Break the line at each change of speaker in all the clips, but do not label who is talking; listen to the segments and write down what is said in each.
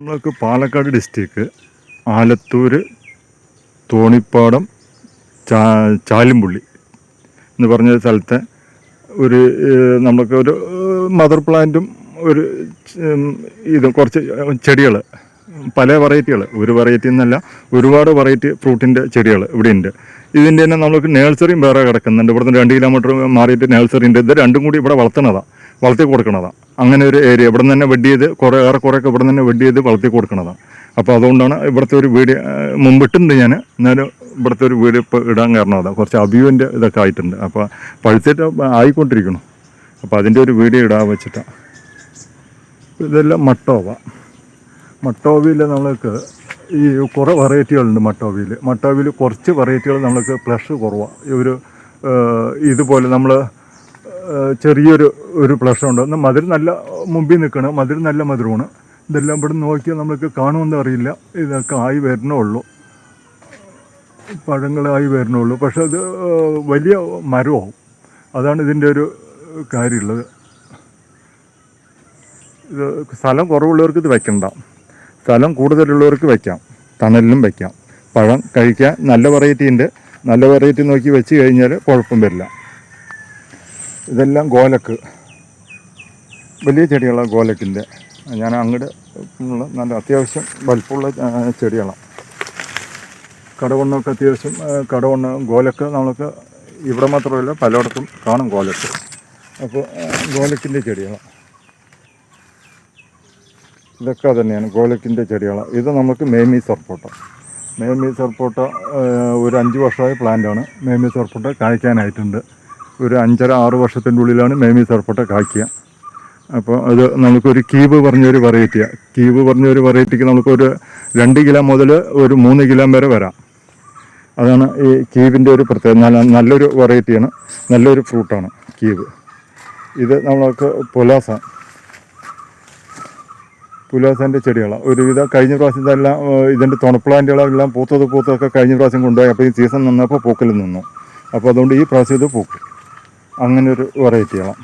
നമ്മൾക്ക് പാലക്കാട് ഡിസ്ട്രിക്ട് ആലത്തൂർ തോണിപ്പാടം ചാലിമ്പുള്ളി എന്ന് പറഞ്ഞ സ്ഥലത്തെ ഒരു നമ്മൾക്ക് ഒരു മദർ പ്ലാന്റും ഒരു ഇത് കുറച്ച് ചെടികൾ പല വെറൈറ്റികൾ ഒരു വെറൈറ്റി എന്നല്ല ഒരുപാട് വെറൈറ്റി ഫ്രൂട്ടിന്റെ ചെടികൾ ഇവിടെ ഉണ്ട് ഇതിന്റെ തന്നെ നമുക്ക് നേഴ്സറിയും വേറെ കിടക്കുന്നുണ്ട്. ഇവിടുന്ന് രണ്ട് കിലോമീറ്റർ മാറിയിട്ട് നേഴ്സറി ഉണ്ട് ഇത് രണ്ടും കൂടി ഇവിടെ വളർത്തണതാണ് വളർത്തി കൊടുക്കണതാണ് അങ്ങനെ ഒരു ഏരിയ ഇവിടെ നിന്ന് തന്നെ വെഡ് ചെയ്ത് കുറേ ഏറെ കുറേയൊക്കെ ഇവിടെ നിന്ന് തന്നെ വെഡ് ചെയ്ത് വളർത്തി കൊടുക്കണതാണ് അപ്പോൾ അതുകൊണ്ടാണ് ഇവിടുത്തെ ഒരു വീട് മുമ്പിട്ടുണ്ട് ഞാൻ എന്നാലും ഇവിടുത്തെ ഒരു വീട് ഇപ്പോൾ ഇടാൻ കാരണം അതാണ് കുറച്ച് അഭിയുവിന്റെ ഇതൊക്കെ ആയിട്ടുണ്ട്. അപ്പോൾ പഴുത്തിട്ട് ആയിക്കൊണ്ടിരിക്കണം. അപ്പോൾ അതിന്റെ ഒരു വീഡിയോ ഇടാൻ വെച്ചിട്ടാണ് ഇതെല്ലാം മട്ടോവ. മട്ടോവയിൽ നമ്മൾക്ക് ഈ കുറേ വെറൈറ്റികളുണ്ട് മട്ടോവയിൽ മട്ടോവയിൽ കുറച്ച് വെറൈറ്റികൾ നമ്മൾക്ക് പ്ലഷ് കുറവാണ് ഒരു ഇതുപോലെ നമ്മൾ ചെറിയൊരു ഒരു പ്ലഷ് ഉണ്ട് എന്നാൽ മധുരം നല്ല മുമ്പിൽ നിൽക്കണം. മധുരം നല്ല മധുരമാണ്. ഇതെല്ലാം ഇവിടെ നോക്കിയാൽ നമ്മൾക്ക് കാണുമെന്ന് അറിയില്ല. ഇതൊക്കെ ആയി വരണുള്ളൂ പഴങ്ങളായി വരണുള്ളൂ പക്ഷെ അത് വലിയ മരമാവും. അതാണ് ഇതിന്റെ ഒരു കാര്യമുള്ളത്. ഇത് സ്ഥലം കുറവുള്ളവർക്ക് ഇത് വയ്ക്കണ്ട സ്ഥലം കൂടുതലുള്ളവർക്ക് വയ്ക്കാം തണലിലും വയ്ക്കാം പഴം കഴിക്കാൻ നല്ല വെറൈറ്റി ഉണ്ട്. നല്ല വെറൈറ്റി നോക്കി വെച്ച് കഴിഞ്ഞാൽ കുഴപ്പം വരില്ല. ഇതെല്ലാം ഗോലക്ക്. വലിയ ചെടികളാണ് ഗോലക്കിന്റെ. ഞാൻ അങ്ങോട്ട് ഉള്ള നല്ല അത്യാവശ്യം വലിപ്പമുള്ള ചെടികളാണ് കടവണ്ണൊക്കെ അത്യാവശ്യം കടവണ്ണ് ഗോലക്ക് നമ്മൾക്ക് ഇവിടെ മാത്രമല്ല പലയിടത്തും കാണും ഗോലക്ക്. അപ്പോൾ ഗോലക്കിന്റെ ചെടികളാണ് ഇതൊക്കെ തന്നെയാണ് ഗോലക്കിന്റെ ചെടികളാണ് ഇത് നമുക്ക് മേമി സർപ്പോട്ട മേമി സർപ്പോട്ട ഒരു അഞ്ച് വർഷമായ പ്ലാന്റാണ്. മേമി സർപ്പോട്ട കായ്ക്കാനായിട്ടുണ്ട്. ഒരു അഞ്ചര ആറ് വർഷത്തിന്റെ ഉള്ളിലാണ് മേമി സർപ്പോട്ട കായ്ക്കുക. അപ്പോൾ അത് നമുക്കൊരു കീബ് പറഞ്ഞൊരു വെറൈറ്റിയാണ് കീബ് പറഞ്ഞൊരു വെറൈറ്റിക്ക് നമുക്കൊരു രണ്ട് കിലോ മുതൽ ഒരു മൂന്ന് കിലോ വരെ വരാം. അതാണ് ഈ കീവിന്റെ ഒരു പ്രത്യേകത. നല്ല നല്ലൊരു വെറൈറ്റിയാണ്. നല്ലൊരു ഫ്രൂട്ടാണ് കീബ് ഇത് നമ്മൾക്ക് പുലാസ. പുലാസന്റെ ചെടികളാണ് ഒരുവിധം കഴിഞ്ഞ പ്രാവശ്യം എല്ലാം ഇതിന്റെ തുണപ്ലാന്റുകളെല്ലാം പൂത്തത് പൂത്തതൊക്കെ കഴിഞ്ഞ പ്രാവശ്യം കൊണ്ടുപോയി. അപ്പോൾ ഈ സീസൺ നിന്നപ്പോൾ പൂക്കൽ നിന്നു. അപ്പോൾ അതുകൊണ്ട് ഈ പ്രാവശ്യം ഇത് പൂക്കും. അങ്ങനെ ഒരു വെറൈറ്റികളാണ്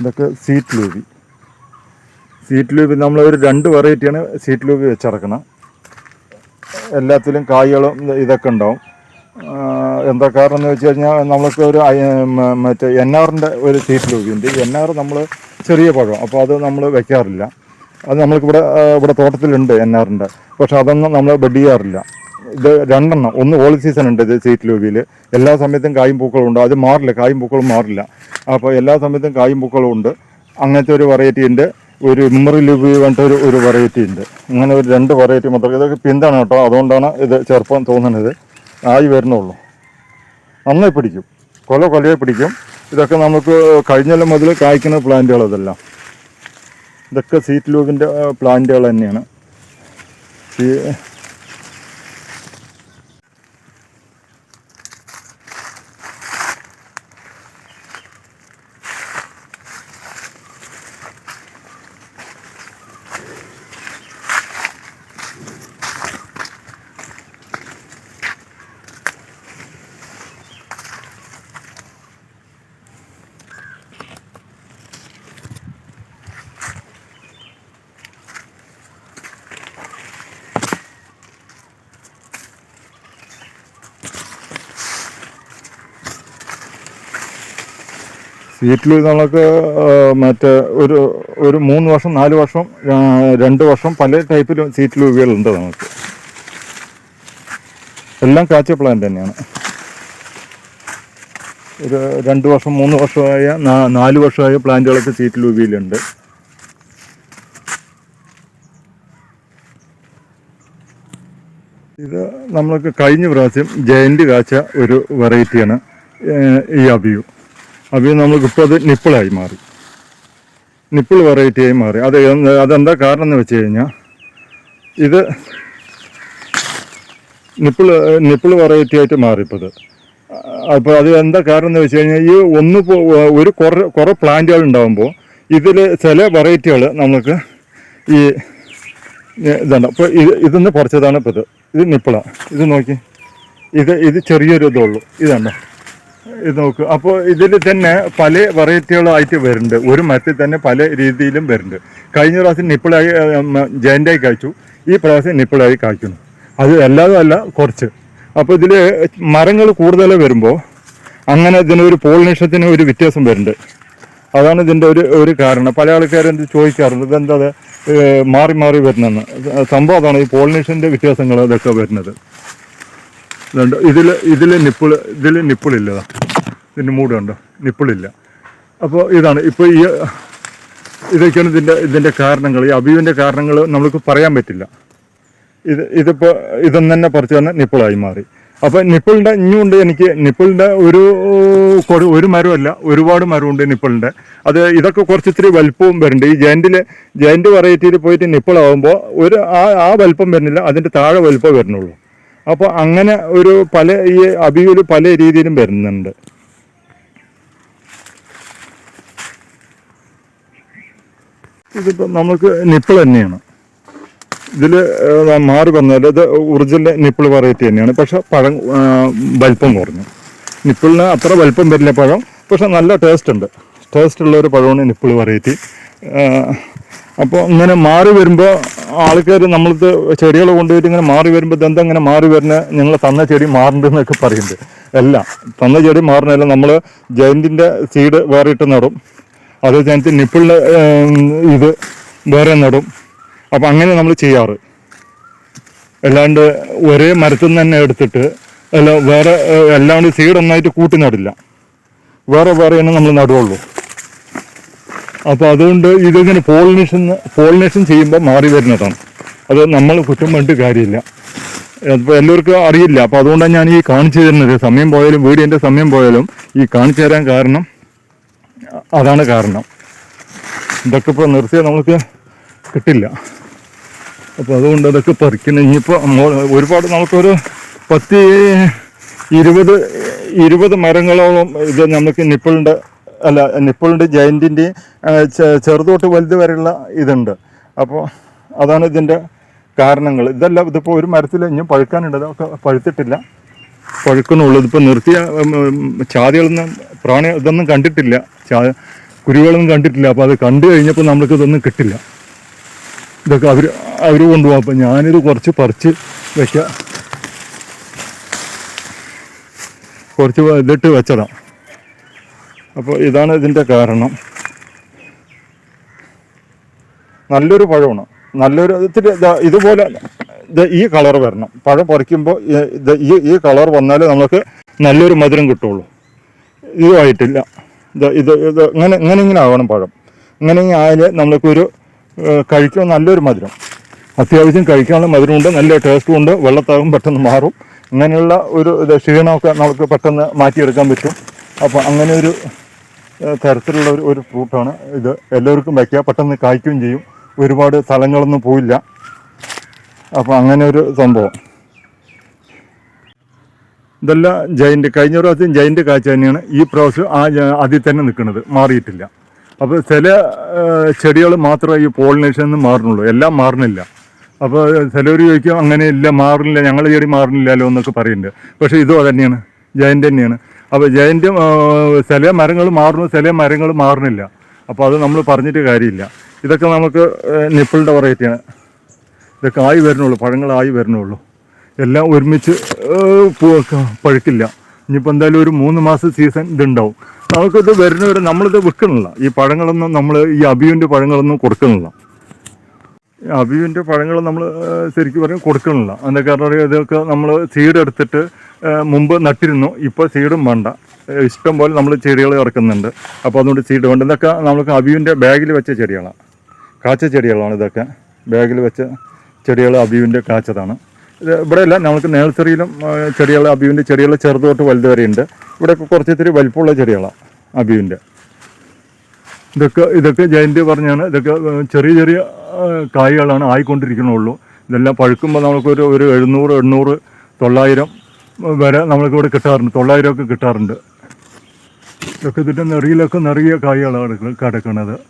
ഇതൊക്കെ സീറ്റ് ലൂബി സീറ്റ് ലൂബി നമ്മൾ ഒരു രണ്ട് വെറൈറ്റിയാണ് സീറ്റ് ലൂബി വെച്ചിറക്കണം എല്ലാത്തിലും കായ്കളും ഇതൊക്കെ ഉണ്ടാവും. എന്താ കാരണം എന്ന് വെച്ച് കഴിഞ്ഞാൽ നമ്മൾക്ക് ഒരു മറ്റേ എൻ ആറിന്റെ ഒരു സീറ്റ് ഉണ്ട്. എൻ ആർ നമ്മൾ ചെറിയ പഴം അപ്പോൾ അത് നമ്മൾ വെക്കാറില്ല. അത് നമ്മൾക്ക് ഇവിടെ തോട്ടത്തിലുണ്ട് എൻ ആറിന്റെ. പക്ഷെ അതൊന്നും നമ്മൾ ബെഡ് ചെയ്യാറില്ല ഇത് രണ്ടെണ്ണം. ഒന്ന് ഓൾ സീസൺ ഉണ്ട് ഇത് സീറ്റ് ലൂബിയിൽ എല്ലാ സമയത്തും കായും പൂക്കളും ഉണ്ട്. അത് മാറില്ല. കായും പൂക്കളും മാറില്ല. അപ്പോൾ എല്ലാ സമയത്തും കായും പൂക്കളും ഉണ്ട്. അങ്ങനത്തെ ഒരു വെറൈറ്റി ഉണ്ട്. ഒരു മെമ്മറി ലൂബി പറഞ്ഞിട്ട് ഒരു ഒരു വെറൈറ്റി ഉണ്ട്. അങ്ങനെ ഒരു രണ്ട് വെറൈറ്റി മാത്രം. ഇതൊക്കെ പിന്താണ് കേട്ടോ. അതുകൊണ്ടാണ് ഇത് ചെറുപ്പം തോന്നുന്നത്. ആയി വരുന്നുള്ളൂ. നന്നായി പിടിക്കും. കൊല കൊലയെ പിടിക്കും. ഇതൊക്കെ നമുക്ക് കഴിഞ്ഞല്ല മുതൽ കായ്ക്കുന്ന പ്ലാന്റുകൾ ഇതെല്ലാം ഇതൊക്കെ സീറ്റ് ലൂബിന്റെ പ്ലാന്റുകൾ തന്നെയാണ്. സീറ്റിൽ നമുക്ക് മറ്റേ ഒരു ഒരു മൂന്ന് വർഷം നാല് വർഷം രണ്ട് വർഷം പല ടൈപ്പിലും സീറ്റിൽ ലൂബികളുണ്ട് നമുക്ക്. എല്ലാം കാച്ച പ്ലാന്റ് തന്നെയാണ്. ഒരു രണ്ട് വർഷം മൂന്ന് വർഷമായ നാല് വർഷമായ പ്ലാന്റുകളൊക്കെ സീറ്റിൽ ലൂബിയിലുണ്ട് ഇത് നമ്മൾക്ക് കഴിഞ്ഞ പ്രാവശ്യം ജയന്റ് കാച്ച ഒരു വെറൈറ്റിയാണ് ഈ അബിയു. അബിയു നമ്മൾക്കിപ്പോൾ അത് നിപ്പിളായി മാറി. നിപ്പിൾ വെറൈറ്റിയായി മാറി. അത് അതെന്താ കാരണം എന്ന് വെച്ച് കഴിഞ്ഞാൽ ഇത് നിപ്പിൾ നിപ്പിൾ വെറൈറ്റി ആയിട്ട് മാറി ഇപ്പോൾ ഇത്. അപ്പോൾ അത് എന്താ കാരണം എന്ന് വെച്ച് കഴിഞ്ഞാൽ ഈ ഒന്ന് ഒരു കുറേ കുറേ പ്ലാന്റുകൾ ഉണ്ടാകുമ്പോൾ ഇതിൽ ചില വെറൈറ്റികൾ നമുക്ക് ഈ ഇതുണ്ട്. അപ്പോൾ ഇത് ഇതൊന്ന് കുറച്ചതാണ് ഇപ്പോൾ ഇത്. ഇത് നിപ്പിളാണ് ഇത് നോക്കി. ഇത് ഇത് ചെറിയൊരു ഇതുള്ളൂ ഇതുണ്ടോ ഇത് നോക്ക്. അപ്പോൾ ഇതിൽ തന്നെ പല വെറൈറ്റികളായിട്ട് വരുന്നുണ്ട്. ഒരു മരത്തിൽ തന്നെ പല രീതിയിലും വരുന്നുണ്ട്. കഴിഞ്ഞ പ്രാവശ്യം നിപ്പിളായി ജയന്റായി കായ്ച്ചു. ഈ പ്രാവശ്യം നിപ്പിളായി കായ്ക്കുന്നു. അത് എല്ലാതും അല്ല കുറച്ച്. അപ്പോൾ ഇതിൽ മരങ്ങൾ കൂടുതൽ വരുമ്പോൾ അങ്ങനെ ഇതിനൊരു പോളിനേഷത്തിന് ഒരു വ്യത്യാസം വരുന്നുണ്ട്. അതാണ് ഇതിന്റെ ഒരു ഒരു കാരണം. പല ആൾക്കാരും ചോദിക്കാറുണ്ട്. ഇതെന്താ മാറി മാറി വരുന്നതെന്ന്. സംഭവം അതാണ് ഈ പോളിനേഷന്റെ വ്യത്യാസങ്ങൾ ഇതൊക്കെ വരുന്നത്. ഇതുണ്ട് ഇതിൽ ഇതിൽ നിപ്പിൾ ഇതിൽ നിപ്പിളില്ലതാ ഇതിന്റെ മൂടുണ്ട് നിപ്പിളില്ല. അപ്പോൾ ഇതാണ് ഇപ്പോൾ ഈ ഇതൊക്കെയാണ് ഇതിന്റെ ഇതിന്റെ കാരണങ്ങൾ. ഈ അബീവിന്റെ കാരണങ്ങൾ നമ്മൾക്ക് പറയാൻ പറ്റില്ല. ഇത് ഇതിപ്പോൾ ഇതൊന്നും തന്നെ പറിച്ച് തന്നെ നിപ്പിളായി മാറി. അപ്പോൾ നിപ്പിളിന്റെ ഇനിയുണ്ട് എനിക്ക് നിപ്പിളിന്റെ ഒരു ഒരു മരമല്ല ഒരുപാട് മരമുണ്ട് നിപ്പിളിന്റെ അത് ഇതൊക്കെ കുറച്ച് ഇത്തിരി വലുപ്പവും വരുന്നുണ്ട്. ഈ ജയന്റിൽ ജയന്റ് വെറൈറ്റിയിൽ പോയിട്ട് നിപ്പിളാവുമ്പോൾ ഒരു ആ ആ വലുപ്പം വരുന്നില്ല അതിന്റെ താഴെ വലുപ്പം വരുന്നുള്ളൂ. അപ്പോൾ അങ്ങനെ ഒരു പല ഈ അബിയിൽ പല രീതിയിലും വരുന്നുണ്ട്. ഇതിപ്പോൾ നമുക്ക് നിപ്പിൾ തന്നെയാണ്. ഇതിൽ മാറി വന്നാൽ ഇത് ഒറിജിനൽ നിപ്പിൾ വെറൈറ്റി തന്നെയാണ്. പക്ഷെ പഴം വലിപ്പം കുറഞ്ഞു. നിപ്പിളിന് അത്ര വലിപ്പം വരില്ല പഴം. പക്ഷെ നല്ല ടേസ്റ്റ് ഉണ്ട്. ടേസ്റ്റ് ഉള്ള ഒരു പഴമാണ് നിപ്പിൾ വെറൈറ്റി അപ്പോൾ ഇങ്ങനെ മാറി വരുമ്പോൾ ആൾക്കാർ നമ്മളത് ചെടികൾ കൊണ്ടുപോയിട്ട് ഇങ്ങനെ മാറി വരുമ്പോൾ ഇതെന്താ ഇങ്ങനെ മാറി വരുന്ന? ഞങ്ങൾ തന്ന ചെടി മാറുന്നുണ്ടെന്നൊക്കെ പറയുന്നുണ്ട്. അല്ല തന്ന ചെടി മാറുന്നതല്ല നമ്മൾ ജയന്റിന്റെ സീഡ് വേറെ ഇട്ട് നടും. അത് ജയന്തി നിപ്പിളിന്റെ ഇത് വേറെ നടും. അപ്പം അങ്ങനെ നമ്മൾ ചെയ്യാറ്. അല്ലാണ്ട് ഒരേ മരത്തിൽ നിന്ന് തന്നെ എടുത്തിട്ട് അല്ല വേറെ അല്ലാണ്ട് സീഡ് ഒന്നായിട്ട് കൂട്ടി നടില്ല. വേറെ വേറെ തന്നെ നമ്മൾ നടുവുള്ളൂ അപ്പോൾ അതുകൊണ്ട് ഇതിങ്ങനെ പോളിനേഷൻ പോളിനേഷൻ ചെയ്യുമ്പോൾ മാറി വരുന്നതാണ്. അത് നമ്മൾ കുറ്റം പറഞ്ഞിട്ട് കാര്യമില്ല. അപ്പോൾ എല്ലാവർക്കും അറിയില്ല. അപ്പോൾ അതുകൊണ്ടാണ് ഞാൻ ഈ കാണിച്ചു തരുന്നത്. സമയം പോയാലും വീടിന്റെ സമയം പോയാലും ഈ കാണിച്ചു തരാൻ കാരണം അതാണ് കാരണം. ഇതൊക്കെ ഇപ്പോൾ നിർത്തിയാൽ നമുക്ക് കിട്ടില്ല. അപ്പോൾ അതുകൊണ്ട് അതൊക്കെ പറിക്കുന്നത് ഇനിയിപ്പോൾ ഒരുപാട് നമുക്കൊരു പത്ത് ഇരുപത് ഇരുപത് മരങ്ങളോളം ഇത് നമുക്ക് നിപ്പിളിന്റെ അല്ല നിപ്പിളിന്റെ ജയന്റിന്റെയും ചെറുതോട്ട് വലുത് വരെയുള്ള ഇതുണ്ട്. അപ്പോൾ അതാണ് ഇതിന്റെ കാരണങ്ങൾ. ഇതല്ല ഇതിപ്പോൾ ഒരു മരത്തിൽ ഇനിയും പഴുക്കാനുണ്ട്. അതൊക്കെ പഴുത്തിട്ടില്ല. പഴുക്കണുള്ളൂ ഇതിപ്പോൾ നിർത്തിയ ചാതികളൊന്നും പ്രാണി ഇതൊന്നും കണ്ടിട്ടില്ല. ചാ കുരുവികളൊന്നും കണ്ടിട്ടില്ല. അപ്പോൾ അത് കണ്ടു കഴിഞ്ഞപ്പോൾ നമ്മൾക്ക് ഇതൊന്നും കിട്ടില്ല. ഇതൊക്കെ അവർ അവർ കൊണ്ടുപോകാം. അപ്പം ഞാനിത് കുറച്ച് പറിച്ച് വെക്കാം കുറച്ച് ഇതിട്ട് വെച്ചതാണ്. അപ്പോൾ ഇതാണ് ഇതിന്റെ കാരണം. നല്ലൊരു പഴമാണ്. നല്ലൊരു ഇത്തിരി ഇതുപോലെ ഇത് ഈ കളർ വരണം. പഴം പറിക്കുമ്പോൾ ഈ- ഈ കളർ വന്നാലേ നമുക്ക് നല്ലൊരു മധുരം കിട്ടുള്ളൂ. ഇതുമായിട്ടില്ല. ഇത് ഇത് ഇത് ഇങ്ങനെ ഇങ്ങനെ ഇങ്ങനെ ആവണം പഴം. ഇങ്ങനെ ആയാലേ നമുക്കൊരു കഴിക്കാൻ നല്ലൊരു മധുരം. അത്യാവശ്യം കഴിക്കാനുള്ള മധുരമുണ്ട് നല്ല ടേസ്റ്റും ഉണ്ട് വെള്ളത്താകും പെട്ടെന്ന് മാറും. ഇങ്ങനെയുള്ള ഒരു ക്ഷീണമൊക്കെ നമുക്ക് പെട്ടെന്ന് മാറ്റിയെടുക്കാൻ പറ്റും. അപ്പോൾ അങ്ങനെ ഒരു തരത്തിലുള്ള ഒരു ഒരു ഫ്രൂട്ടാണ് ഇത്. എല്ലാവർക്കും വയ്ക്കുക പെട്ടെന്ന് കായ്ക്കുകയും ചെയ്യും. ഒരുപാട് സ്ഥലങ്ങളൊന്നും പോയില്ല അപ്പോൾ അങ്ങനെ ഒരു സംഭവം. ഇതെല്ലാം ജയിന്റ് കഴിഞ്ഞ പ്രാവശ്യം ജയിന്റ് കാഴ്ച തന്നെയാണ്. ഈ പ്രാവശ്യം ആ അതിൽ തന്നെ നിൽക്കുന്നത്. മാറിയിട്ടില്ല. അപ്പോൾ ചില ചെടികൾ മാത്രമേ ഈ പോളിനേഷൻ മാറുന്നുള്ളൂ. എല്ലാം മാറുന്നില്ല. അപ്പോൾ ചിലർ ചോദിക്കും അങ്ങനെ ഇല്ല മാറുന്നില്ല ഞങ്ങളുടെ ചെടി മാറുന്നില്ലല്ലോ എന്നൊക്കെ പറയുന്നുണ്ട്. പക്ഷേ ഇതും തന്നെയാണ് ജയന്റ് തന്നെയാണ്. അപ്പോൾ ജയന്റും ചില മരങ്ങൾ മാറുന്നു ചില മരങ്ങൾ മാറുന്നില്ല. അപ്പോൾ അത് നമ്മൾ പറഞ്ഞിട്ട് കാര്യമില്ല. ഇതൊക്കെ നമുക്ക് നിപ്പിളിന്റെ വെറൈറ്റിയാണ്. ഇതൊക്കെ ആയി വരുന്നുള്ളൂ പഴങ്ങളായി വരുന്നുള്ളൂ. എല്ലാം ഒരുമിച്ച് പഴുക്കില്ല. ഇനിയിപ്പോൾ എന്തായാലും ഒരു മൂന്ന് മാസം സീസൺ ഇതുണ്ടാവും. നമുക്കിത് വരുന്നവരെ നമ്മളിത് വിൽക്കണില്ല ഈ പഴങ്ങളൊന്നും നമ്മൾ ഈ അബിയുന്റെ പഴങ്ങളൊന്നും കൊടുക്കണില്ല അബിയുന്റെ പഴങ്ങൾ നമ്മൾ ശരിക്കും പറഞ്ഞാൽ കൊടുക്കണില്ല അതിന്റെ കാരണം ഇതൊക്കെ നമ്മൾ സീഡ് എടുത്തിട്ട് മുമ്പ് നട്ടിരുന്നു. ഇപ്പോൾ സീഡും വേണ്ട. ഇഷ്ടം പോലെ നമ്മൾ ചെടികൾ ഇറക്കുന്നുണ്ട്. അപ്പോൾ അതുകൊണ്ട് സീഡ് വേണ്ട. ഇതൊക്കെ നമുക്ക് അബിയുവിന്റെ ബാഗിൽ വെച്ച ചെടികളാണ് കാച്ച ചെടികളാണ് ഇതൊക്കെ. ബാഗിൽ വെച്ച ചെടികൾ അബിയുവിന്റെ കാച്ചതാണ്. ഇത് ഇവിടെയല്ല നമുക്ക് നേഴ്സറിയിലും ചെടികൾ അബിയുവിന്റെ ചെടികൾ ചെറുത് തൊട്ട് വലുത് വരെയുണ്ട് ഇവിടെ കുറച്ച് ഇത്തിരി വലിപ്പമുള്ള ചെടികളാണ് അബിയുവിന്റെ ഇതൊക്കെ ഇതൊക്കെ ജയന്റ് പറഞ്ഞാണ്. ഇതൊക്കെ ചെറിയ ചെറിയ കായ്കളാണ് ആയിക്കൊണ്ടിരിക്കണുള്ളൂ. ഇതെല്ലാം പഴുക്കുമ്പോൾ നമുക്കൊരു ഒരു എഴുന്നൂറ് എണ്ണൂറ് തൊള്ളായിരം വരെ നമ്മൾക്ക് ഇവിടെ കിട്ടാറുണ്ട്. തൊള്ളായിരം ഒക്കെ കിട്ടാറുണ്ട്. ഇതൊക്കെ ഇതിന്റെ നിറയിലൊക്കെ നിറയെ കായകളാണ് കിട- കിടക്കുന്നത്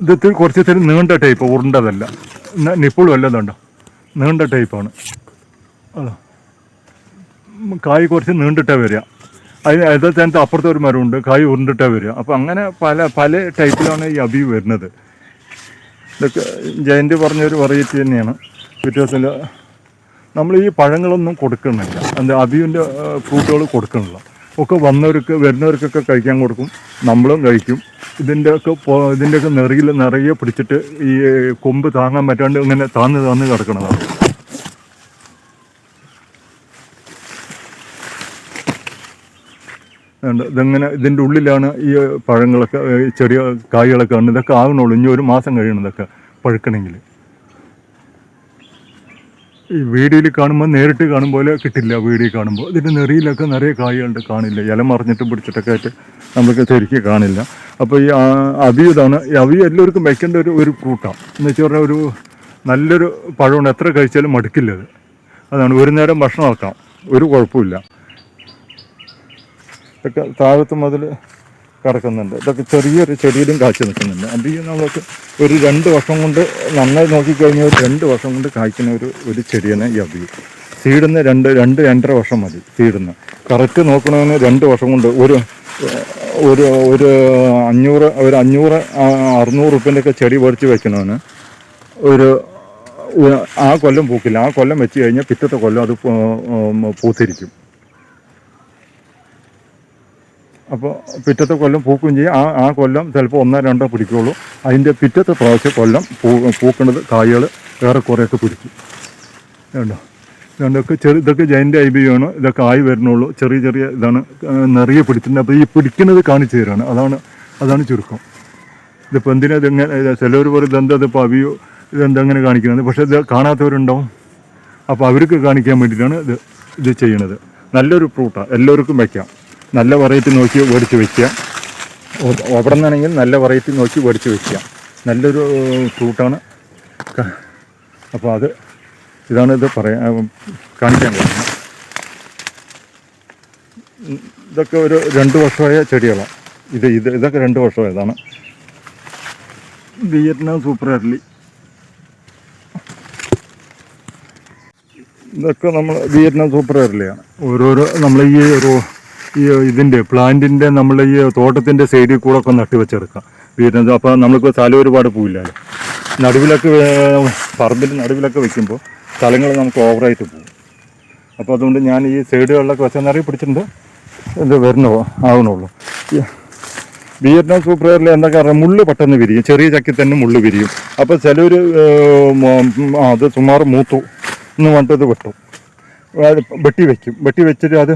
ഇത് കുറച്ച് ഇത്തിരി നീണ്ട ടൈപ്പ് ഉരുണ്ടതല്ല. നിപ്പിളും അല്ല ഇതുണ്ടോ നീണ്ട ടൈപ്പാണ്. അതാ. കായ് കുറച്ച് നീണ്ടിട്ടേ വരിക. അതിന് അതേ തന്നെ അപ്പുറത്തെ ഒരു മരമുണ്ട് കായ് ഉരുണ്ടിട്ടേ വരിക. അപ്പോൾ അങ്ങനെ പല പല ടൈപ്പിലാണ് ഈ അബി വരുന്നത്. ഇതൊക്കെ ജയന്റ് പറഞ്ഞൊരു വെറൈറ്റി തന്നെയാണ്. വ്യത്യാസമില്ല നമ്മൾ ഈ പഴങ്ങളൊന്നും കൊടുക്കുന്നില്ല. എന്താ അബിയുന്റെ ഫ്രൂട്ടുകൾ കൊടുക്കുന്നില്ല. ഒക്കെ വന്നവർക്ക് വരുന്നവർക്കൊക്കെ കഴിക്കാൻ കൊടുക്കും. നമ്മളും കഴിക്കും. ഇതിന്റെയൊക്കെ ഇതിന്റെയൊക്കെ നിറയിൽ നിറയെ പിടിച്ചിട്ട് ഈ കൊമ്പ് താങ്ങാൻ പറ്റാണ്ട് ഇങ്ങനെ താന്ന് താന്ന് കിടക്കണതാണ്. ഇതെങ്ങനെ ഇതിന്റെ ഉള്ളിലാണ് ഈ പഴങ്ങളൊക്കെ ചെറിയ കായ്കളൊക്കെ ഉണ്ട് ഇതൊക്കെ ആകണുള്ളൂ ഇനി ഒരു മാസം കഴിയണം ഇതൊക്കെ പഴുക്കണമെങ്കിൽ. ഈ വീഡിയോയിൽ കാണുമ്പോൾ നേരിട്ട് കാണുമ്പോൾ കിട്ടില്ല വീഡിയോ കാണുമ്പോൾ. ഇതിന്റെ നെറിയിലൊക്കെ നിറയെ കായുണ്ട് കാണില്ല. ഇല മറിഞ്ഞിട്ടും പിടിച്ചിട്ടൊക്കെ ആയിട്ട് നമുക്ക് ശരിക്കും കാണില്ല. അപ്പോൾ ഈ അവി ഇതാണ് ഈ അവി എല്ലാവർക്കും വയ്ക്കേണ്ട ഒരു ഒരു ഫ്രൂട്ടാണ് എന്ന് വെച്ച് പറഞ്ഞാൽ ഒരു നല്ലൊരു പഴമാണ്. എത്ര കഴിച്ചാലും മടുക്കില്ല അത്. അതാണ് ഒരു നേരം ഭക്ഷണം ആക്കാം. ഒരു കുഴപ്പമില്ല. ഇതൊക്കെ താഴത്ത് മുതൽ കിടക്കുന്നുണ്ട്. ഇതൊക്കെ ചെറിയൊരു ചെടിയിലും കാഴ്ച നിൽക്കുന്നുണ്ട്. അത് നമുക്ക് ഒരു രണ്ട് വർഷം കൊണ്ട് നന്നായി നോക്കിക്കഴിഞ്ഞാൽ ഒരു രണ്ട് വർഷം കൊണ്ട് കായ്ക്കുന്ന ഒരു ഒരു ചെടിയാണ് ഈ അബി സീടുന്ന രണ്ട് രണ്ട് രണ്ടര വർഷം മതി സീടുന്ന. കറക്റ്റ് നോക്കണമെന്ന് രണ്ട് വർഷം കൊണ്ട് ഒരു ഒരു ഒരു അഞ്ഞൂറ് ഒരു അഞ്ഞൂറ് അറുന്നൂറ് റുപ്യന്റെയൊക്കെ ചെടി പൊടിച്ച് വെക്കണമെന്ന് ഒരു ഒരു- ആ കൊല്ലം പൂക്കില്ല. ആ കൊല്ലം വെച്ച് കഴിഞ്ഞാൽ പിറ്റത്തെ കൊല്ലം അത് പൂത്തിരിക്കും. അപ്പോൾ പിറ്റത്തെ കൊല്ലം പൂക്കും ചെയ്യും. ആ ആ കൊല്ലം ചിലപ്പോൾ ഒന്നോ രണ്ടോ പിടിക്കുകയുള്ളൂ അതിന്റെ പിറ്റത്തെ പ്രാവശ്യം കൊല്ലം പൂ പൂക്കുന്നത് കായകൾ ഏറെക്കുറെയൊക്കെ പിടിക്കും. വേണ്ടോ ഇതൊക്കെ ചെറു ഇതൊക്കെ ജൈന്റെ ഐബിയാണ് ഇതൊക്കെ ആയി വരുന്നുള്ളൂ. ചെറിയ ചെറിയ ഇതാണ് നിറയെ പിടിച്ചിട്ടുണ്ട്. അപ്പോൾ ഈ പിടിക്കുന്നത് കാണിച്ചു തരാണ്. അതാണ് അതാണ് ചുരുക്കം. ഇതിപ്പോൾ എന്തിനാ ഇതെങ്ങനെ ചിലവർ പറയും ഇതെന്താ ഇതിപ്പോൾ അവിയോ ഇതെന്താ അങ്ങനെ കാണിക്കുന്നത്? പക്ഷേ ഇത് കാണാത്തവരുണ്ടാവും. അപ്പോൾ അവർക്ക് കാണിക്കാൻ വേണ്ടിയിട്ടാണ് ഇത് ഇത് ചെയ്യണത്. നല്ലൊരു ഫ്രൂട്ടാണ് എല്ലാവർക്കും വയ്ക്കാം നല്ല വെറൈറ്റി നോക്കി മേടിച്ച് വയ്ക്കുക അവിടെ നല്ല വെറൈറ്റി നോക്കി മേടിച്ച് വയ്ക്കുക നല്ലൊരു ഫ്രൂട്ടാണ് അപ്പോൾ അത് ഇതാണ് ഇത് പറയാൻ കാണിക്കാൻ കഴിയുന്നത് ഇതൊക്കെ ഒരു രണ്ട് വർഷമായ ചെടികളാണ് ഇത് ഇത് ഇതൊക്കെ രണ്ട് വർഷമായതാണ്. വിയറ്റ്നാം സൂപ്പർ അർലി ഇതൊക്കെ നമ്മൾ വിയറ്റ്നാം സൂപ്പർ അർലിയാണ് ഓരോരോ നമ്മൾ ഈ ഒരു ഈ ഇതിന്റെ പ്ലാന്റിന്റെ നമ്മൾ ഈ തോട്ടത്തിന്റെ സൈഡിൽ കൂടെ ഒക്കെ നട്ടുവെച്ചെടുക്കാം വെച്ചെടുക്കാം. വിയറ്റ്നാം അപ്പോൾ നമ്മൾക്ക് സ്ഥലം ഒരുപാട് പോയില്ലല്ലോ നടുവിലൊക്കെ പറമ്പിന്റെ നടുവിലൊക്കെ വെക്കുമ്പോൾ സ്ഥലങ്ങൾ നമുക്ക് ഓവറായിട്ട് പോകും. അപ്പോൾ അതുകൊണ്ട് ഞാൻ ഈ സൈഡുകളിലൊക്കെ വെച്ചാൽ നിറയെ പിടിച്ചിട്ടുണ്ട്. ഇത് വരണോ ആവണുള്ളൂ. വിയറ്റ്നാം സൂപ്പറിൽ എന്താ കാരണം മുള്ള് പെട്ടെന്ന് വിരിയും. ചെറിയ ചക്കി തന്നെ മുള്ള് വിരിയും. അപ്പോൾ ചിലർ അത് സുമാർ മൂത്തു എന്ന് പറഞ്ഞിട്ട് ഇത് വെട്ടും. വെട്ടി വെക്കും. വെട്ടി വെച്ചിട്ട് അത്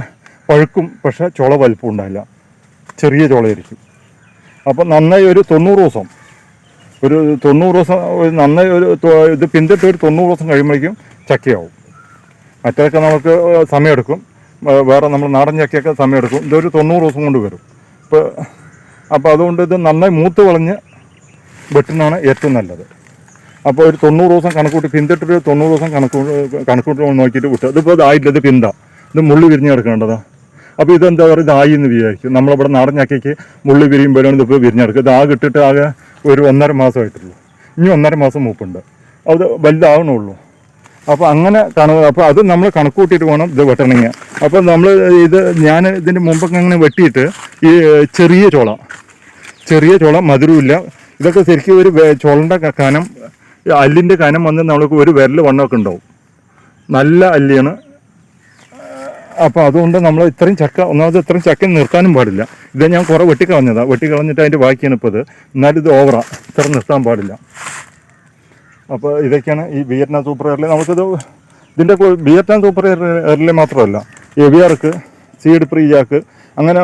പഴുക്കും പക്ഷെ ചുള വലിപ്പം ഉണ്ടാവില്ല. ചെറിയ ചുളയായിരിക്കും. അപ്പോൾ നന്നായി ഒരു തൊണ്ണൂറ് ദിവസം ഒരു തൊണ്ണൂറ് ദിവസം ഒരു നന്നായി ഒരു ഇത് പിന്തിട്ട് ഒരു തൊണ്ണൂറ് ദിവസം കഴിയുമ്പോഴേക്കും ചക്കയാവും. മറ്റേതൊക്കെ നമുക്ക് സമയമെടുക്കും. വേറെ നമ്മൾ നാടൻ ചക്കയൊക്കെ സമയമെടുക്കും. ഇതൊരു തൊണ്ണൂറ് ദിവസം കൊണ്ട് വരും. ഇപ്പോൾ അപ്പോൾ അതുകൊണ്ട് ഇത് നന്നായി മൂത്ത് വളഞ്ഞ് വെട്ടുന്നതാണ് ഏറ്റവും നല്ലത്. അപ്പോൾ ഒരു തൊണ്ണൂറ് ദിവസം കണക്കൂട്ടി പിന്തിട്ടൊരു തൊണ്ണൂറ് ദിവസം കണക്ക് കണക്കൂട്ടി നോക്കിയിട്ട് വിട്ടു ഇതിപ്പോൾ ഇതായിട്ടില്ല ഇത് പിന്ത. ഇത് മുള്ളി വിരിഞ്ഞ് കിടക്കേണ്ടതാ. അപ്പോൾ ഇതെന്താ പറയുക? ഇതായി എന്ന് വിചാരിക്കും. നമ്മളിവിടെ നടഞ്ഞാക്കിയേക്ക് മുള്ളി വിരിയുമ്പോഴാണ് ഇതിപ്പോൾ വിരിഞ്ഞെടുക്കുക ഇത് ആകെ ഇട്ടിട്ട് ആകെ ഒരു ഒന്നര മാസമായിട്ടുള്ളൂ ഇനി ഒന്നര മാസം മൂപ്പുണ്ട്. അത് വലുതാവണുള്ളൂ. അപ്പോൾ അങ്ങനെ കണ അപ്പോൾ അത് നമ്മൾ കണക്ക് കൂട്ടിയിട്ട് വേണം ഇത് വെട്ടണമെങ്കിൽ. അപ്പോൾ നമ്മൾ ഇത് ഞാൻ ഇതിന്റെ മുമ്പൊക്കെ അങ്ങനെ വെട്ടിയിട്ട് ഈ ചെറിയ ചോള. ചെറിയ ചോള മധുരമില്ല ഇതൊക്കെ ശരിക്കും ഒരു ചോളന്റെ കനം അല്ലിന്റെ കനം വന്ന് നമ്മൾക്ക് ഒരു വിരൽ വണ്ണമൊക്കെ ഉണ്ടാവും. നല്ല അല്ലിയാണ്. അപ്പോൾ അതുകൊണ്ട് നമ്മൾ ഇത്രയും ചക്ക ഒന്നാമത് ഇത്രയും ചക്ക നിർത്താനും പാടില്ല. ഇത് ഞാൻ കുറേ വെട്ടിക്കളഞ്ഞതാണ് വെട്ടിക്കളഞ്ഞിട്ട് അതിന്റെ ബാക്കിയാണ് ഇപ്പോൾ ഇത്. എന്നാലും ഇത് ഓവറാണ് ഇത്ര നിർത്താൻ പാടില്ല. അപ്പോൾ ഇതൊക്കെയാണ് ഈ വിയറ്റ്നാം സൂപ്പർ എയറിൽ നമുക്കിത് ഇതിന്റെ വിയറ്റ്നാം സൂപ്പർ എയറിൽ മാത്രമല്ല. എവിയാർക്ക് സീഡ് പ്രീജാക്ക് അങ്ങനെ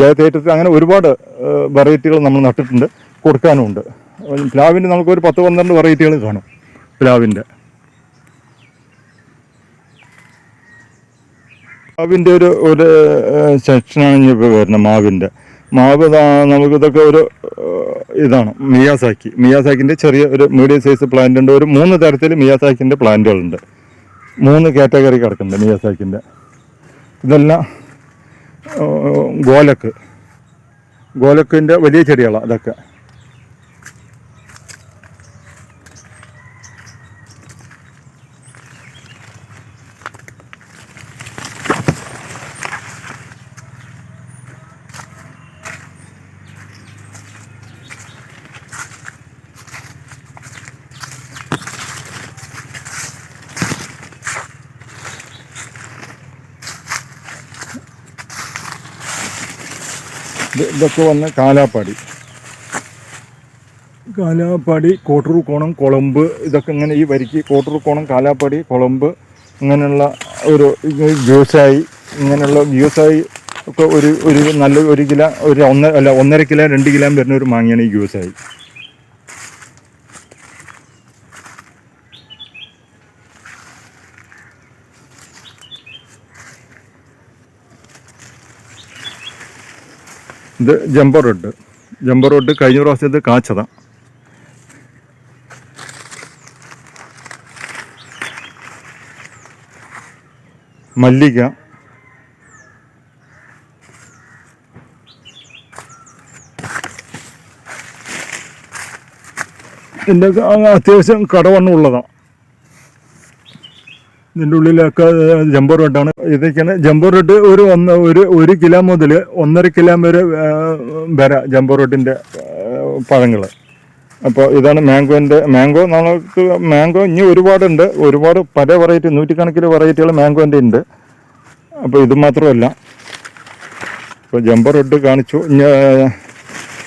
ജയതേറ്റത്തിൽ അങ്ങനെ ഒരുപാട് വെറൈറ്റികൾ നമ്മൾ നട്ടിട്ടുണ്ട് കൊടുക്കാനുമുണ്ട്. പ്ലാവിന്റെ നമുക്കൊരു പത്ത് പന്ത്രണ്ട് വെറൈറ്റികൾ കാണും പ്ലാവിന്റെ മാവിന്റെ ഒരു ഒരു സെക്ഷനാണ് ഇനി ഇപ്പോൾ വരുന്നത് മാവിന്റെ മാവ് നമുക്ക് ഇതൊക്കെ ഒരു ഇതാണ് മിയാസാക്കി. മിയാസാക്കിന്റെ ചെറിയ ഒരു മീഡിയം സൈസ് പ്ലാന്റ് ഉണ്ട്. ഒരു മൂന്ന് തരത്തിൽ മിയാസാക്കിന്റെ പ്ലാന്റുകളുണ്ട് മൂന്ന് കാറ്റഗറി കിടക്കുന്നുണ്ട് മിയാസാക്കിന്റെ ഇതെല്ലാം ഗോലക്ക്. ഗോലക്കിന്റെ വലിയ ചെടികളാണ് ഇതൊക്കെ. ഇതൊക്കെ വന്ന് കാലാപ്പാടി. കാലാപ്പാടി കോട്ടൂർ കോണം കുളമ്പ് ഇതൊക്കെ ഇങ്ങനെ ഈ വരിക്ക് കോട്ടൂർ കോണം കാലാപ്പാടി കുളമ്പ് ഇങ്ങനെയുള്ള ഒരു ജ്യൂസായി ഇങ്ങനെയുള്ള ജ്യൂസായി ഒക്കെ ഒരു ഒരു നല്ല ഒരു കിലോ ഒരു ഒന്ന അല്ല ഒന്നര കിലോ രണ്ട് കിലോ വരുന്ന ഒരു മാങ്ങയാണ് ഈ ജ്യൂസായി ഇത് ജമ്പർ റോഡ്. ജമ്പർ റോഡ് കഴിഞ്ഞ പ്രാവശ്യം ഇത് കാച്ചതാ. മല്ലിക. ഇതിന്റെ അത്യാവശ്യം കടവണ്ണം ഉള്ളതാണ് ഇതിന്റെ ഉള്ളിലൊക്കെ ജംബോ റോഡാണ് ഇതൊക്കെയാണ് ജംബോ റോഡ് ഒരു ഒന്ന് ഒരു ഒരു കിലോ മുതൽ ഒന്നര കിലോ വരെ വര ജംബോ റെഡിന്റെ പഴങ്ങൾ. അപ്പോൾ ഇതാണ് മാംഗോന്റെ മാംഗോ നമുക്ക് മാംഗോ ഇനി ഒരുപാടുണ്ട്. ഒരുപാട് പല വെറൈറ്റി നൂറ്റിക്കണക്കിന് വെറൈറ്റികൾ മാംഗോന്റെ ഉണ്ട്. അപ്പോൾ ഇത് മാത്രമല്ല. ഇപ്പോൾ ജംബോ റെഡ് കാണിച്ചു.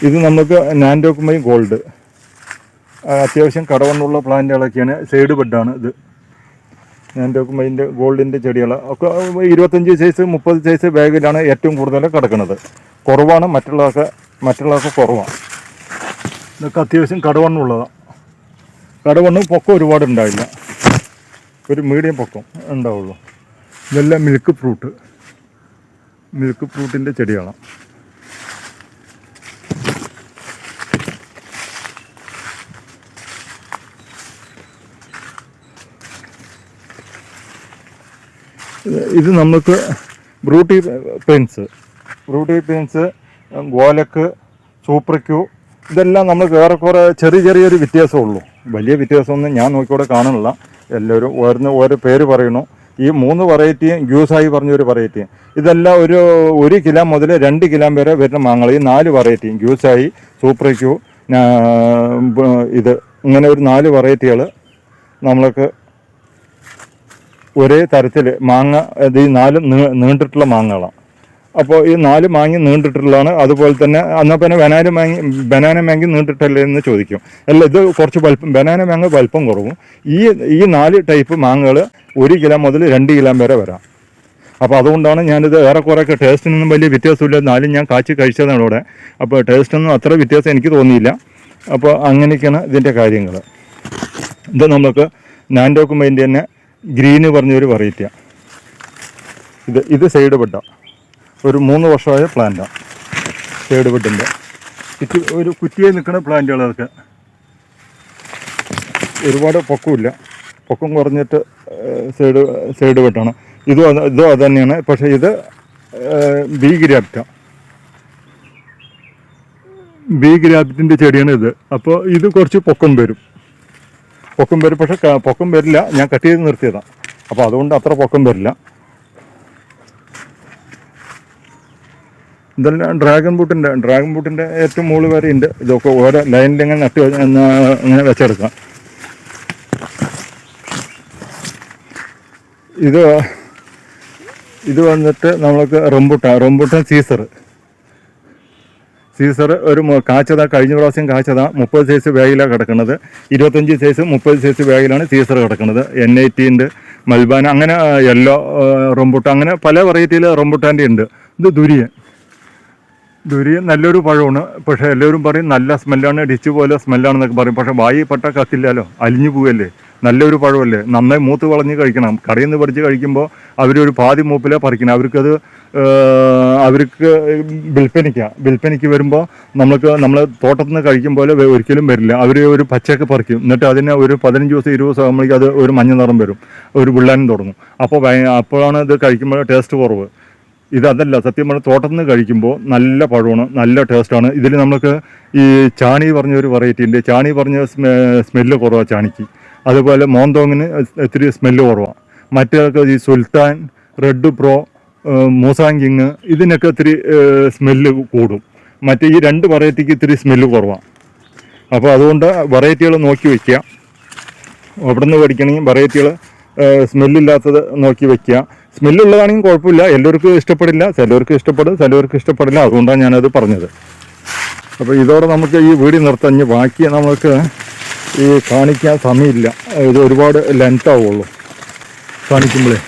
ഇത് നമുക്ക് നാൻഡോക്കുമൈ ഗോൾഡ്. അത്യാവശ്യം കടവണ്ണുള്ള പ്ലാന്റുകളൊക്കെയാണ്. സൈഡ് ബെഡാണ് ഇത്. നാൻഡോക്കുമൈന്റെ ഗോൾഡിന്റെ ചെടികൾ ഒക്കെ ഇരുപത്തഞ്ച് സൈസ് മുപ്പത് സൈസ് ബാഗിലാണ് ഏറ്റവും കൂടുതൽ കിടക്കുന്നത്. കുറവാണ് മറ്റുള്ളതൊക്കെ മറ്റുള്ളതൊക്കെ കുറവാണ് ഇതൊക്കെ അത്യാവശ്യം കടവണ്ണുള്ളതാണ് കടവണ്ണ് പൊക്കം ഒരുപാട് ഉണ്ടാവില്ല. ഒരു മീഡിയം പൊക്കം ഉണ്ടാവുള്ളൂ. ഇതെല്ലാം മിൽക്ക് ഫ്രൂട്ട് മിൽക്ക് ഫ്രൂട്ടിന്റെ ചെടികളാണ് ഇത് നമുക്ക് ബ്രൂട്ടി പെൻസ് ബ്രൂട്ടി പെയിൻസ് ഗോലക്ക് സൂപ്രിക്കു ഇതെല്ലാം നമുക്ക് ഏറെക്കുറെ ചെറിയ ചെറിയൊരു വ്യത്യാസമുള്ളൂ. വലിയ വ്യത്യാസമൊന്നും ഞാൻ നോക്കിയോടെ കാണുന്നില്ല. എല്ലാവരും ഓരോന്ന് ഓരോ പേര് പറയണു ഈ മൂന്ന് വെറൈറ്റിയും ഗ്യൂസായി പറഞ്ഞൊരു വെറൈറ്റിയും ഇതെല്ലാം ഒരു ഒരു കിലോ മുതൽ രണ്ട് കിലോ വരെ വരുന്ന മാങ്ങൾ ഈ നാല് വെറൈറ്റിയും ഗ്യൂസായി സൂപ്രിക്കു ഇത് ഇങ്ങനെ ഒരു നാല് വെറൈറ്റികൾ നമ്മൾക്ക് ഒരേ തരത്തിൽ മാങ്ങ ഈ നാല് നീണ്ടിട്ടുള്ള മാങ്ങകളാണ്. അപ്പോൾ ഈ നാല് മാങ്ങി നീണ്ടിട്ടുള്ളതാണ്. അതുപോലെ തന്നെ എന്നാൽ പിന്നെ ബനാന മാങ്ങി ബനാന മാങ്ങി നീണ്ടിട്ടല്ലേ എന്ന് ചോദിക്കും. അല്ല ഇത് കുറച്ച് വലുപ്പം ബനാന മാങ്ങ വലുപ്പം കുറവും. ഈ ഈ നാല് ടൈപ്പ് മാങ്ങകൾ ഒരു കിലോ മുതൽ രണ്ട് കിലോ വരെ വരാം. അപ്പോൾ അതുകൊണ്ടാണ് ഞാനിത് ഏറെക്കുറെയൊക്കെ ടേസ്റ്റിനൊന്നും വലിയ വ്യത്യാസമില്ല. നാലും ഞാൻ കാച്ചി കഴിച്ചതാണ് ഇവിടെ. അപ്പോൾ ടേസ്റ്റൊന്നും അത്ര വ്യത്യാസം എനിക്ക് തോന്നിയില്ല. അപ്പോൾ അങ്ങനെയൊക്കെയാണ് ഇതിന്റെ കാര്യങ്ങൾ ഇത് നമുക്ക് നാൻഡോക്കുമ്പതിന്റെ തന്നെ ഗ്രീന് പറഞ്ഞൊരു വെറൈറ്റിയാണ് ഇത് ഇത് സൈഡ് ബെഡ ഒരു മൂന്ന് വർഷമായ പ്ലാന്റാണ് സൈഡ് ബെഡിന്റെ കുറ്റി ഒരു കുറ്റിയെ നിൽക്കുന്ന പ്ലാന്റുകളൊക്കെ ഒരുപാട് പൊക്കമില്ല പൊക്കം കുറഞ്ഞിട്ട് സൈഡ് സൈഡ് ബെഡാണ് ഇതും ഇതും അത് തന്നെയാണ്. പക്ഷേ ഇത് ബി ഗ്രാപ്റ്റാണ് ബി ഗ്രാപ്റ്റിന്റെ ചെടിയാണ് ഇത്. അപ്പോൾ ഇത് കുറച്ച് പൊക്കം വരും. പൊക്കം വരും. പക്ഷെ പൊക്കം വരില്ല. ഞാൻ കട്ട് ചെയ്ത് നിർത്തിയതാണ് അപ്പോൾ അതുകൊണ്ട് അത്ര പൊക്കം വരില്ല. ഇതെല്ലാം ഡ്രാഗൺ ബൂട്ടിന്റെ ഡ്രാഗൺ ബൂട്ടിന്റെ ഏറ്റവും മുകളിൽ വരെ ഉണ്ട് ഇതൊക്കെ ഓരോ ലൈനിൽ ഇങ്ങനെ നട്ട് ഇങ്ങനെ വെച്ചെടുക്കാം. ഇത് ഇത് വന്നിട്ട് നമ്മൾക്ക് റംബുട്ടാൻ റംബുട്ടാൻ സീസർ സീസർ ഒരു കാച്ചത കഴിഞ്ഞ പ്രാവശ്യം കാച്ചത മുപ്പത് സൈസ് ബാഗിലാണ് കിടക്കുന്നത്. ഇരുപത്തഞ്ച് സൈസ് മുപ്പത് സൈസ് ബാഗിലാണ് സീസർ കിടക്കുന്നത്. എൻ ഐ ടി ഉണ്ട് മൽബാന അങ്ങനെ യെല്ലോ റംബുട്ടാൻ അങ്ങനെ പല വെറൈറ്റിയിൽ റംബുട്ടാന്റെ ഉണ്ട്. ഇത് ദുരിയൻ. ദുരിയൻ നല്ലൊരു പഴമാണ്. പക്ഷേ എല്ലാവരും പറയും നല്ല സ്മെല്ലാണ് ഡിച്ച് പോലെ സ്മെല്ലാണെന്നൊക്കെ പറയും. പക്ഷേ വായി പെട്ട കത്തില്ലല്ലോ അലിഞ്ഞു പോവല്ലേ? നല്ലൊരു പഴമല്ലേ? നന്നായി മൂത്ത് വളഞ്ഞ് കഴിക്കണം. കടയിൽ നിന്ന് പറിച്ച് കഴിക്കുമ്പോൾ അവരൊരു പാതി മൂപ്പിലെ പറിക്കണം. അവർക്കത് അവർക്ക് വിൽപ്പനയ്ക്ക. വിൽപ്പനയ്ക്ക് വരുമ്പോൾ നമ്മൾക്ക് നമ്മൾ തോട്ടത്തിൽ നിന്ന് കഴിക്കും പോലെ ഒരിക്കലും വരില്ല. അവർ ഒരു പച്ചയൊക്കെ പറിക്കും. എന്നിട്ട് അതിന് ഒരു പതിനഞ്ച് ദിവസം ഇരുപത് ദിവസം ആകുമ്പോഴേക്കും അത് ഒരു മഞ്ഞ നിറം വരും. ഒരു വിള്ളാനും തുടങ്ങും. അപ്പോൾ അപ്പോഴാണ് ഇത് കഴിക്കുമ്പോൾ ടേസ്റ്റ് കുറവ്. ഇതല്ല സത്യം പറഞ്ഞാൽ തോട്ടത്തിൽ നിന്ന് കഴിക്കുമ്പോൾ നല്ല പഴമാണ് നല്ല ടേസ്റ്റാണ്. ഇതിൽ നമുക്ക് ഈ ചാണി പറഞ്ഞ ഒരു വെറൈറ്റി ഉണ്ട് ചാണി പറഞ്ഞ സ്മെല്ല് കുറവാണ് ചാണിക്ക്. അതുപോലെ മോന്തോങ്ങിന് ഇത്തിരി സ്മെല്ല് കുറവാണ് മറ്റേതൊക്കെ ഈ സുൽത്താൻ റെഡ് പ്രോ മൂസാങ്കിങ് ഇതിനൊക്കെ ഇത്തിരി സ്മെല്ല് കൂടും. മറ്റേ ഈ രണ്ട് വെറൈറ്റിക്ക് ഇത്തിരി സ്മെല്ല് കുറവാണ് അപ്പോൾ അതുകൊണ്ട് വെറൈറ്റികൾ നോക്കി വയ്ക്കുക അവിടെ നിന്ന് മേടിക്കണമെങ്കിൽ വെറൈറ്റികൾ സ്മെല്ലില്ലാത്തത് നോക്കി വയ്ക്കുക സ്മെല്ലുള്ളതാണെങ്കിൽ കുഴപ്പമില്ല. എല്ലാവർക്കും ഇഷ്ടപ്പെടില്ല. ചിലവർക്ക് ഇഷ്ടപ്പെടും. ചിലവർക്ക് ഇഷ്ടപ്പെടില്ല. അതുകൊണ്ടാണ് ഞാനത് പറഞ്ഞത്. അപ്പോൾ ഇതോടെ നമുക്ക് ഈ വീഡിയോ നിർത്തഞ്ഞ് ബാക്കി നമുക്ക് ഈ കാണിക്കാൻ സമയമില്ല. ഇത് ഒരുപാട് ലെങ്ത് ആവുള്ളൂ. കാണിക്കുമ്പോഴേ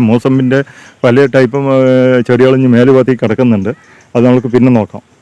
മൂസമ്പിന്റെ പല ടൈപ്പ് ചെടികളിഞ്ഞ് മേലുപാത്തി കിടക്കുന്നുണ്ട്. അത് നമുക്ക് പിന്നെ നോക്കാം.